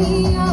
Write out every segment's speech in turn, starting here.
Yeah.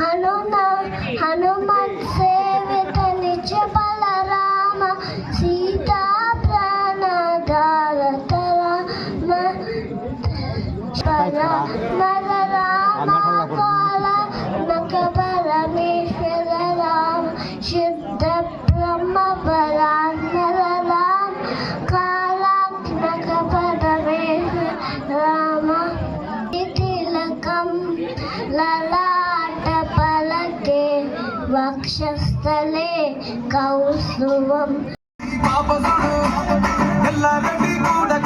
Hanuman, Hanuman. ప్రశస్తలే కౌసువం పాపసుడు Yellareddy కూడా